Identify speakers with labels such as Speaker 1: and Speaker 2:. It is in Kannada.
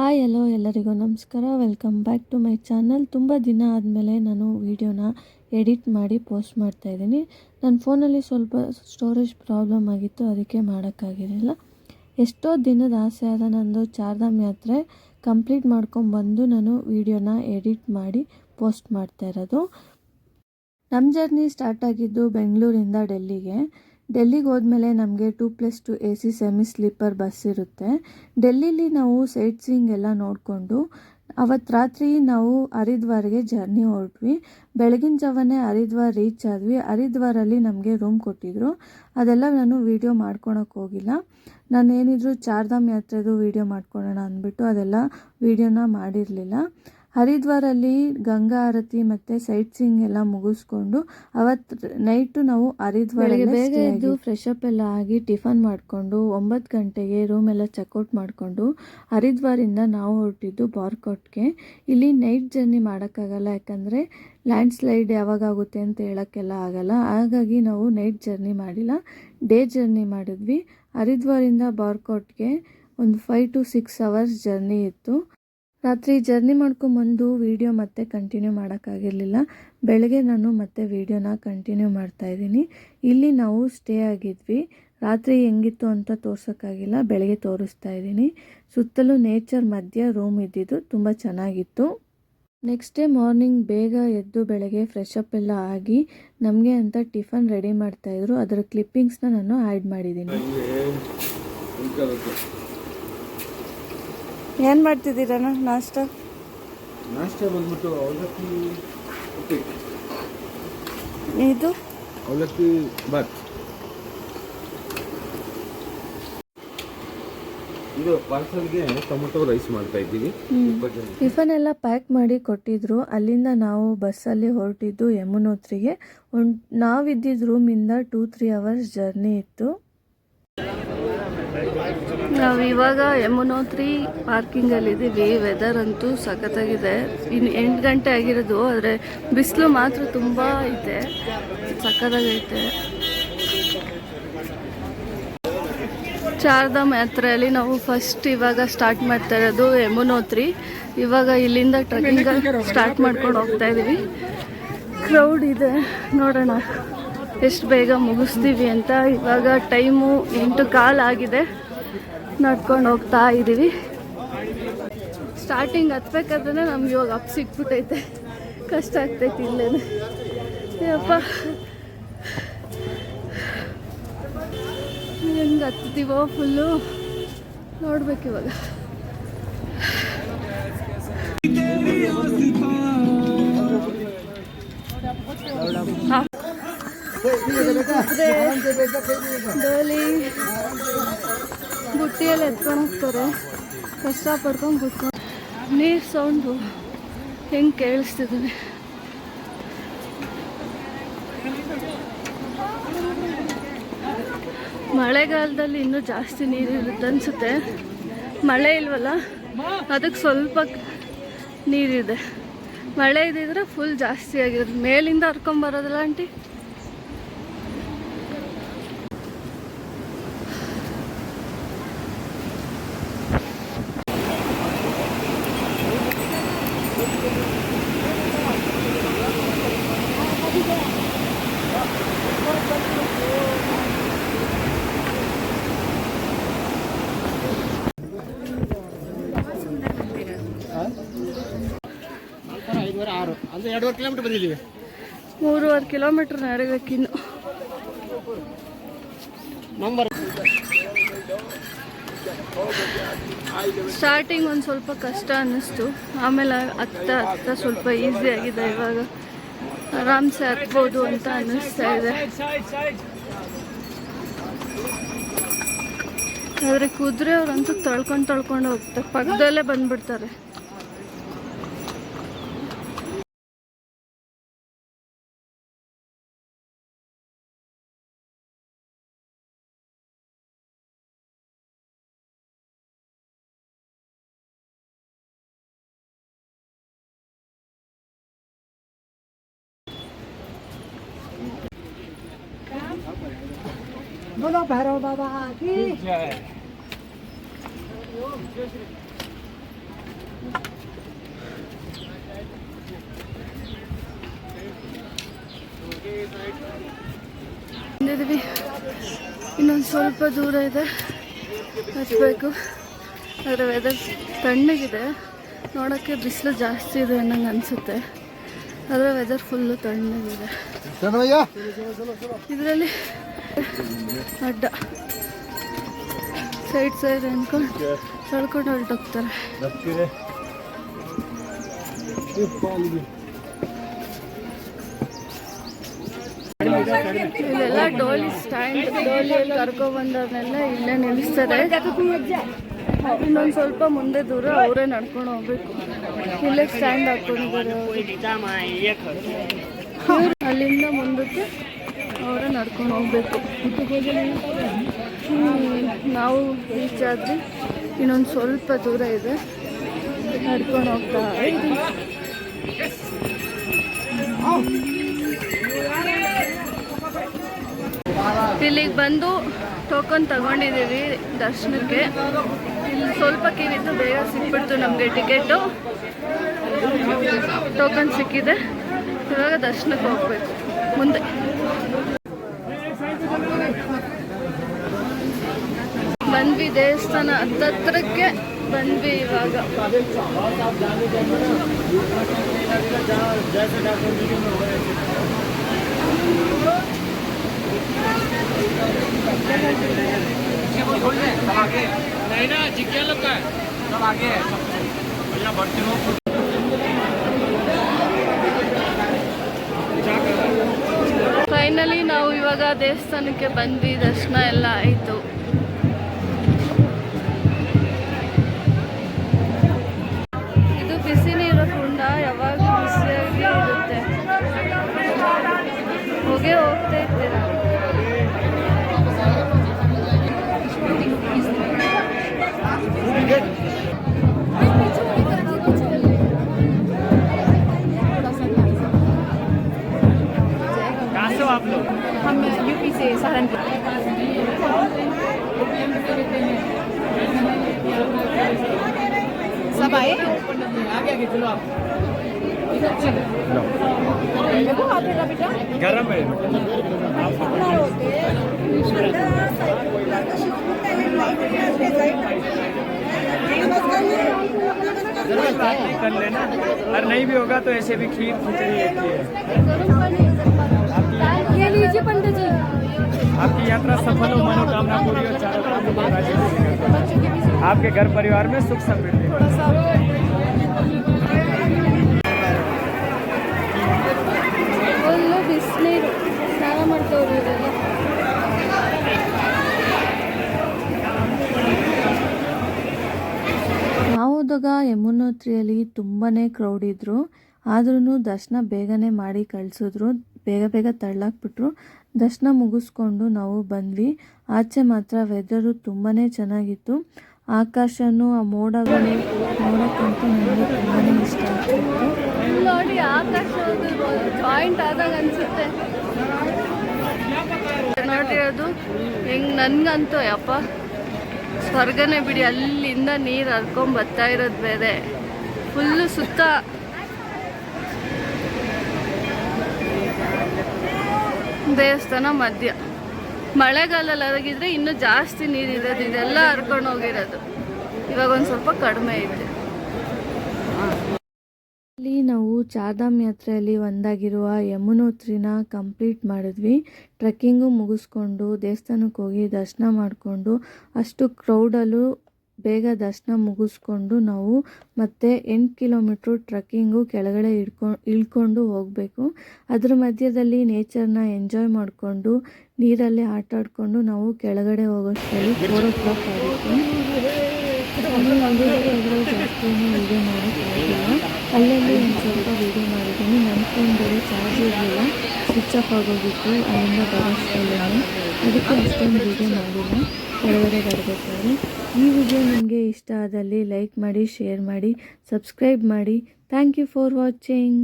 Speaker 1: ಹಾಯ್, ಹಲೋ, ಎಲ್ಲರಿಗೂ ನಮಸ್ಕಾರ. Welcome back to my channel ತುಂಬ ದಿನ ಆದಮೇಲೆ ನಾನು ವೀಡಿಯೋನ ಎಡಿಟ್ ಮಾಡಿ ಪೋಸ್ಟ್ ಮಾಡ್ತಾ ಇದ್ದೀನಿ. ನನ್ನ ಫೋನಲ್ಲಿ ಸ್ವಲ್ಪ ಸ್ಟೋರೇಜ್ ಪ್ರಾಬ್ಲಮ್ ಆಗಿತ್ತು, ಅದಕ್ಕೆ ಮಾಡೋಕ್ಕಾಗಿರಲಿಲ್ಲ. ಎಷ್ಟೋ ದಿನದ ಆಸೆ ಆದ ನಂದು ಚಾರ್ಧಾಮ್ ಯಾತ್ರೆ ಕಂಪ್ಲೀಟ್ ಮಾಡ್ಕೊಂಬಂದು ನಾನು ವೀಡಿಯೋನ ಎಡಿಟ್ ಮಾಡಿ ಪೋಸ್ಟ್ ಮಾಡ್ತಾ ಇರೋದು. ನಮ್ಮ ಜರ್ನಿ ಸ್ಟಾರ್ಟ್ ಆಗಿದ್ದು ಬೆಂಗಳೂರಿಂದ ಡೆಲ್ಲಿಗೆ. ಡೆಲ್ಲಿಗೆ ಹೋದ್ಮೇಲೆ ನಮಗೆ two plus two A C semi sleeper bus ಇರುತ್ತೆ. ಡೆಲ್ಲಿಲಿ ನಾವು ಸೈಟ್ ಸೀಯಿಂಗ್ ಎಲ್ಲ ನೋಡಿಕೊಂಡು ಅವತ್ತು ರಾತ್ರಿ ನಾವು ಹರಿದ್ವಾರ್ಗೆ ಜರ್ನಿ ಹೊರಟ್ವಿ. ಬೆಳಗಿನ ಜಾವನೇ ಹರಿದ್ವಾರ್ ರೀಚ್ ಆದ್ವಿ. ಹರಿದ್ವಾರಲ್ಲಿ ನಮಗೆ ರೂಮ್ ಕೊಟ್ಟಿದ್ರು. ಅದೆಲ್ಲ ನಾನು ವೀಡಿಯೋ ಮಾಡ್ಕೊಳಕ್ಕೆ ಹೋಗಿಲ್ಲ. ನಾನು ಏನಿದ್ರು ಚಾರ್ಧಾಮ್ ಯಾತ್ರೆದು ವೀಡಿಯೋ ಮಾಡ್ಕೊಳ್ಳೋಣ ಅಂದ್ಬಿಟ್ಟು ಅದೆಲ್ಲ ವೀಡಿಯೋನ ಮಾಡಿರಲಿಲ್ಲ. ಹರಿದ್ವಾರಲ್ಲಿ ಗಂಗಾ ಆರತಿ ಮತ್ತೆ ಸೈಟ್ ಸೀಯಿಂಗ್ ಎಲ್ಲ ಮುಗಿಸ್ಕೊಂಡು ಅವತ್ತು ನೈಟು ನಾವು ಹರಿದ್ವಾರ ಬೇಗ ಎದ್ದು ಫ್ರೆಶ್ ಅಪ್ ಎಲ್ಲ ಆಗಿ ಟಿಫನ್ ಮಾಡಿಕೊಂಡು ಒಂಬತ್ತು ಗಂಟೆಗೆ ರೂಮ್ ಎಲ್ಲ ಚೆಕ್ಔಟ್ ಮಾಡಿಕೊಂಡು ಹರಿದ್ವಾರಿಂದ ನಾವು ಹೊರಟಿದ್ದು ಬಾರ್ಕೋಟ್ಗೆ. ಇಲ್ಲಿ ನೈಟ್ ಜರ್ನಿ ಮಾಡೋಕ್ಕಾಗಲ್ಲ ಯಾಕಂದರೆ ಲ್ಯಾಂಡ್ ಸ್ಲೈಡ್ ಯಾವಾಗ ಆಗುತ್ತೆ ಅಂತ ಹೇಳೋಕ್ಕೆಲ್ಲ ಆಗಲ್ಲ. ಹಾಗಾಗಿ ನಾವು ನೈಟ್ ಜರ್ನಿ ಮಾಡಿಲ್ಲ ಡೇ ಜರ್ನಿ ಮಾಡಿದ್ವಿ. ಹರಿದ್ವಾರಿಂದ ಬಾರ್ಕೋಟ್ಗೆ ಒಂದು five to six hours journey ಇತ್ತು. ರಾತ್ರಿ ಜರ್ನಿ ಮಾಡ್ಕೊಂಬಂದು ವೀಡಿಯೋ ಮತ್ತೆ ಕಂಟಿನ್ಯೂ ಮಾಡೋಕ್ಕಾಗಿರಲಿಲ್ಲ. ಬೆಳಗ್ಗೆ ನಾನು ಮತ್ತೆ ವೀಡಿಯೋನ ಕಂಟಿನ್ಯೂ ಮಾಡ್ತಾಯಿದ್ದೀನಿ ಇಲ್ಲಿ ನಾವು ಸ್ಟೇ ಆಗಿದ್ವಿ. ರಾತ್ರಿ ಹೆಂಗಿತ್ತು ಅಂತ ತೋರ್ಸೋಕ್ಕಾಗಿಲ್ಲ. ಬೆಳಗ್ಗೆ ತೋರಿಸ್ತಾ ಇದ್ದೀನಿ. ಸುತ್ತಲೂ ನೇಚರ್ ಮಧ್ಯ ರೂಮ್ ಇದ್ದಿದ್ದು ತುಂಬ ಚೆನ್ನಾಗಿತ್ತು. ನೆಕ್ಸ್ಟ್ ಡೇ ಮಾರ್ನಿಂಗ್ ಬೇಗ ಎದ್ದು ಬೆಳಗ್ಗೆ ಫ್ರೆಶ್ ಅಪ್ ಎಲ್ಲ ಆಗಿ ನಮಗೆ ಅಂತ ಟಿಫನ್ ರೆಡಿ ಮಾಡ್ತಾಯಿದ್ರು ಅದರ ಕ್ಲಿಪ್ಪಿಂಗ್ಸ್ನ ನಾನು ಆ್ಯಡ್ ಮಾಡಿದ್ದೀನಿ. ಏನು ಮಾಡ್ತಿದ್ದೀರಣ್ಣ ನಾಷ್ಟ?
Speaker 2: ನಾಷ್ಟ ಬಂದ್ಬಿಟ್ಟು ಅವಲಕ್ಕಿ ಉಪ್ಪಿಟ್ಟು
Speaker 1: ಇದು?
Speaker 2: ಅವಲಕ್ಕಿ ಬಾತ್. ಇದು ಪಾರ್ಸಲ್ಗೆ ಟೊಮೊಟೊ ರೈಸ್ ಮಾಡ್ತಾ ಇದ್ದೀವಿ.
Speaker 1: ಟಿಫನ್ ಎಲ್ಲ ಪ್ಯಾಕ್ ಮಾಡಿ ಕೊಟ್ಟಿದ್ರು. ಅಲ್ಲಿಂದ ನಾವು ಬಸ್ಸಲ್ಲಿ ಹೊರಟಿದ್ದು ಯಮುನೋತ್ರಿಗೆ. ಒಂದು ನಾವಿದ್ದಿದ್ದ ರೂಮಿಂದ ಟೂ ತ್ರೀ ಅವರ್ಸ್ ಜರ್ನಿ ಇತ್ತು. ನಾವು ಇವಾಗ ಯಮುನೋತ್ರಿ ಪಾರ್ಕಿಂಗಲ್ಲಿದ್ದೀವಿ ವೆದರ್ ಅಂತೂ ಸಖತ್ತಾಗಿದೆ. ಇನ್ನು ಎಂಟು ಗಂಟೆ ಆಗಿರೋದು, ಆದರೆ ಬಿಸಿಲು ಮಾತ್ರ ತುಂಬ ಐತೆ. ಸಖತ್ತಾಗೈತೆ. ಚಾರ್ಧಾಮ್ ಯಾತ್ರೆಯಲ್ಲಿ ನಾವು ಫಸ್ಟ್ ಇವಾಗ ಸ್ಟಾರ್ಟ್ ಮಾಡ್ತಾ ಇರೋದು ಯಮುನೋತ್ರಿ. ಇವಾಗ ಇಲ್ಲಿಂದ ಟ್ರೆಕ್ಕಿಂಗ್ ಸ್ಟಾರ್ಟ್ ಮಾಡ್ಕೊಂಡು ಹೋಗ್ತಾ ಇದ್ದೀವಿ ಕ್ರೌಡ್ ಇದೆ. ನೋಡೋಣ. ಎಷ್ಟು ಬೇಗ ಮುಗಿಸ್ತೀವಿ ಅಂತ ಇವಾಗ ಟೈಮು ಎಂಟು ಕಾಲ್ ಆಗಿದೆ. ನಡ್ಕೊಂಡು ಹೋಗ್ತಾ ಇದ್ದೀವಿ ಸ್ಟಾರ್ಟಿಂಗ್ ಹತ್ಬೇಕಾದ್ರೆ ನಮ್ಗೆ ಇವಾಗ ಅಪ್ ಸಿಕ್ಬಿಟ್ಟೈತೆ. ಕಷ್ಟ ಆಗ್ತೈತಿ ಇಲ್ಲೇ ಯಪ್ಪ. ಹೆಂಗೆ ಹತ್ತೀವೋ ಫುಲ್ಲು ನೋಡ್ಬೇಕು ಇವಾಗ. ಬುಟ್ಟಿಯಲ್ಲಿ ಎತ್ಕೊಂಡು ಹೋಗ್ತಾರೆ. ಕಷ್ಟ ಪಡ್ಕೊಂಡು ಕುತ್ಕೊಂಡು ನೀರು ಸೌಂಡು ಹೆಂಗೆ ಕೇಳಿಸ್ತಿದ್ದಾನೆ. ಮಳೆಗಾಲದಲ್ಲಿ ಇನ್ನೂ ಜಾಸ್ತಿ ನೀರು ಇರುತ್ತೆ ಅನಿಸುತ್ತೆ. ಮಳೆ ಇಲ್ವಲ್ಲ? ಅದಕ್ಕೆ ಸ್ವಲ್ಪ ನೀರಿದೆ. ಮಳೆ ಇದ್ದಿದ್ರೆ ಫುಲ್ ಜಾಸ್ತಿ ಆಗಿರೋದು. ಮೇಲಿಂದ ಹರ್ಕೊಂಬರೋದಿಲ್ಲ ಆಂಟಿ?
Speaker 3: ಆರು. ಅಂದ್ರೆ ಎರಡೂವರೆ ಕಿಲೋಮೀಟರ್ ಬಂದಿದ್ದೀವಿ.
Speaker 1: ಮೂರುವರೆ ಕಿಲೋಮೀಟ್ರ್ ನಡಿಬೇಕಿನ್ನು.
Speaker 3: ನಂಬರ್
Speaker 1: ಸ್ಟಾರ್ಟಿಂಗ್ ಒಂದು ಸ್ವಲ್ಪ ಕಷ್ಟ ಅನ್ನಿಸ್ತು. ಆಮೇಲೆ ಹತ್ತ ಹತ್ತ ಸ್ವಲ್ಪ ಈಸಿ ಆಗಿದೆ ಇವಾಗ. ಆರಾಮ್ಸೆ ಹತ್ಬೋದು ಅಂತ ಅನ್ನಿಸ್ತಾ ಇದೆ. ಆದರೆ ಕುದುರೆ ಅವರಂತೂ ತಳ್ಕೊಂಡು ತಳ್ಕೊಂಡು ಹೋಗ್ತಾರೆ. ಪಕ್ಕದಲ್ಲೇ ಬಂದ್ಬಿಡ್ತಾರೆ.
Speaker 3: बोलो भैरव बाबा की
Speaker 1: जय ಇನ್ನೊಂದು ಸ್ವಲ್ಪ ದೂರ ಇದೆ. ಹಚ್ಬೇಕು. ಆದರೆ ವೆದರ್ ತಣ್ಣಗಿದೆ. ನೋಡೋಕ್ಕೆ ಬಿಸಿಲು ಜಾಸ್ತಿ ಇದೆ ಅನ್ನಂಗೆ ಅನಿಸುತ್ತೆ. ಆದರೆ ವೆದರ್ ಫುಲ್ಲು ತಣ್ಣಗಿದೆ. ಇದರಲ್ಲಿ ಅಡ್ಡ. ಸೈಡ್ ಸೈಡ್ ಅನ್ಕೊಂಡು ತಳ್ಕೊಂಡು ಹೊರಟೋಗ್ತಾರೆ ಇಲ್ಲೆಲ್ಲ ಡೋಲಿ ಸ್ಟ್ಯಾಂಡ್ ಡೋಲಿಯಲ್ಲಿ ಕರ್ಕೊಬಂದವ್ರನ್ನೆಲ್ಲ ಇಲ್ಲೇ ನಿಲ್ಲಿಸ್ತಾರೆ. ಇನ್ನೊಂದು ಸ್ವಲ್ಪ ಮುಂದೆ ದೂರ ಅವರೇ ನಡ್ಕೊಂಡು ಹೋಗ್ಬೇಕು. ಇಲ್ಲೇ ಸ್ಟ್ಯಾಂಡ್ ಹಾಕೊಂಡಿದ್ದಾರೆ. ಅಲ್ಲಿಂದ ಮುಂದಕ್ಕೆ ಅವರೇ ನಡ್ಕೊಂಡು ಹೋಗ್ಬೇಕು. ನಾವು ರೀಚ್ ಆದರೆ ಇನ್ನೊಂದು ಸ್ವಲ್ಪ ದೂರ ಇದೆ. ನಡ್ಕೊಂಡು ಹೋಗ್ತಾ ಇಲ್ಲಿಗೆ ಬಂದು ಟೋಕನ್ ತಗೊಂಡಿದ್ದೀವಿ ದರ್ಶನಕ್ಕೆ. ಇಲ್ಲಿ ಸ್ವಲ್ಪ ಕಿವಿದ್ದು ಬೇಗ ಸಿಕ್ಬಿಡ್ತು ನಮಗೆ ಟಿಕೆಟು. ಟೋಕನ್ ಸಿಕ್ಕಿದೆ. ಇವಾಗ ದರ್ಶನಕ್ಕೆ ಹೋಗ್ಬೇಕು. ಮುಂದೆ. ಬಂದ್ವಿ ದೇವಸ್ಥಾನ ಹತ್ತತ್ರಕ್ಕೆ ಬಂದ್ವಿ ಇವಾಗ. ಫೈನಲಿ ನಾವು ಇವಾಗ ದೇವಸ್ಥಾನಕ್ಕೆ ಬಂದ್ವಿ ದರ್ಶನ ಎಲ್ಲ ಆಯಿತು. ਗਏ ਹੋ ਤੇ ਤੇਰਾ आप लोग
Speaker 4: हम यूपी से सहारनपुर सब आए आगे आगे चलो आप बेटा
Speaker 2: ಗರಂ
Speaker 5: कर लेना और नहीं भी होगा तो ऐसे भी खीर खिचड़ी रहती है
Speaker 4: पंडित जी
Speaker 5: आपकी यात्रा सफल हो मनोकामना पूरी हो चारों। आपके घर परिवार में सुख समृद्धि
Speaker 1: ಹೋದಾಗ ಯಮುನೋತ್ರಿಯಲ್ಲಿ ತುಂಬಾ ಕ್ರೌಡ್ ಇದ್ದರು ಆದ್ರೂ ದರ್ಶನ ಬೇಗನೆ ಮಾಡಿ ಕಳಿಸಿದ್ರು. ಬೇಗ ಬೇಗ ತಳ್ಳಾಕ್ಬಿಟ್ರು. ದರ್ಶನ ಮುಗಿಸ್ಕೊಂಡು ನಾವು ಬಂದ್ವಿ. ಆಚೆ ಮಾತ್ರ ವೆದರು ತುಂಬಾ ಚೆನ್ನಾಗಿತ್ತು. ಆಕಾಶನೂ ಆ ಮೋಡಗಳು ನೋಡೋಕ್ಕಂತೂ ನನಗೆ ತುಂಬಾ ಇಷ್ಟ ಆಗ್ತಿತ್ತು. ನೋಡಿ ಆಕಾಶ ಜಾಯಿಂಟ್ ಆದಾಗ ಅನ್ಸುತ್ತೆ. ನೋಡಿರೋದು ಹೆಂಗೆ ನನಗಂತೂ ಯಪ್ಪ. ಸ್ವರ್ಗನೇ ಬಿಡಿ, ಅಲ್ಲಿಂದ ನೀರು ಹರ್ಕೊಂಡ್ ಬರ್ತಾ ಇರೋದು ಬೇರೆ. ಫುಲ್ಲು ಸುತ್ತ. ದೇವಸ್ಥಾನ ಮಧ್ಯ. ಮಳೆಗಾಲಲ್ಲಿ ಅರಗಿದ್ರೆ ಇನ್ನೂ ಜಾಸ್ತಿ ನೀರಿರೋದು ಇದೆಲ್ಲ ಹರ್ಕೊಂಡು ಹೋಗಿರೋದು. ಇವಾಗ ಒಂದು ಸ್ವಲ್ಪ ಕಡಿಮೆ ಇದೆ ಚಾರ್ಧಾಮ್ ಯಾತ್ರೆಯಲ್ಲಿ ಒಂದಾಗಿರುವ ಯಮುನೋತ್ರಿನ ಕಂಪ್ಲೀಟ್ ಮಾಡಿದ್ವಿ. ಟ್ರೆಕ್ಕಿಂಗು ಮುಗಿಸ್ಕೊಂಡು ದೇವಸ್ಥಾನಕ್ಕೆ ಹೋಗಿ ದರ್ಶನ ಮಾಡಿಕೊಂಡು ಅಷ್ಟು ಕ್ರೌಡಲ್ಲೂ ಬೇಗ ದರ್ಶನ ಮುಗಿಸ್ಕೊಂಡು ನಾವು ಮತ್ತೆ ಎಂಟು ಕಿಲೋಮೀಟ್ರು ಟ್ರಕ್ಕಿಂಗು ಕೆಳಗಡೆ ಇಡ್ಕೊಂಡು ಇಳ್ಕೊಂಡು ಹೋಗಬೇಕು. ಅದ್ರ ಮಧ್ಯದಲ್ಲಿ ನೇಚರ್ನ ಎಂಜಾಯ್ ಮಾಡಿಕೊಂಡು ನೀರಲ್ಲಿ ಆಟ ಆಡಿಕೊಂಡು ನಾವು ಕೆಳಗಡೆ ಹೋಗೋಷ್ಟರಲ್ಲಿ ಫೋರ್ ಓ ಕ್ಲಾಕ್ ಆಗಿತ್ತು ಅಲ್ಲಿ ನದಿಗಳು ಜಾಸ್ತಿ ವೀಡಿಯೋ ಮಾಡೋಕ್ಕಾಗಿಲ್ಲ ಅಲ್ಲಲ್ಲಿ ಒಂದು ಸ್ವಲ್ಪ ವೀಡಿಯೋ ಮಾಡಿದ್ದೀನಿ ನನ್ನ ಫೋನ್ ಬೇರೆ ಚಾರ್ಜ್ ಇರಲಿಲ್ಲ ಸ್ವಿಚ್ ಆಫ್ ಆಗೋಗಿತ್ತು, ಅಲ್ಲಿಂದ ಬರೋಷ್ಟರಲ್ಲಿ ಅದಕ್ಕೆ ಅಷ್ಟೊಂದು ವೀಡಿಯೋ ಮಾಡಿಲ್ಲ. ಕೆಳಗಡೆ ಬರಬೇಕಾದ್ರೆ. ಈ ವಿಡಿಯೋ ನಿಮಗೆ ಇಷ್ಟ ಆದಲ್ಲಿ ಲೈಕ್ ಮಾಡಿ, ಶೇರ್ ಮಾಡಿ, ಸಬ್ಸ್ಕ್ರೈಬ್ ಮಾಡಿ. Thank you for watching.